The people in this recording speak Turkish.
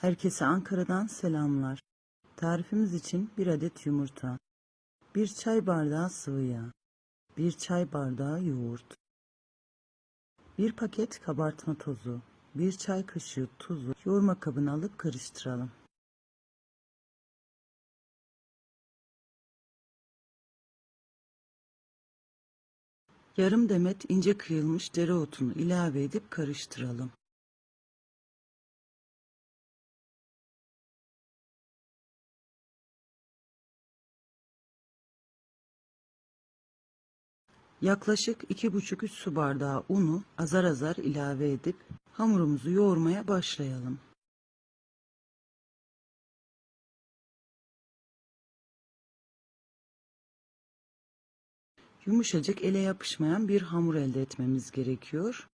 Herkese Ankara'dan selamlar. Tarifimiz için bir adet yumurta, bir çay bardağı sıvı yağ, bir çay bardağı yoğurt, bir paket kabartma tozu, bir çay kaşığı tuzu yoğurma kabına alıp karıştıralım. Yarım demet ince kıyılmış dereotunu ilave edip karıştıralım. Yaklaşık 2,5-3 su bardağı unu azar azar ilave edip hamurumuzu yoğurmaya başlayalım. Yumuşacık ele yapışmayan bir hamur elde etmemiz gerekiyor.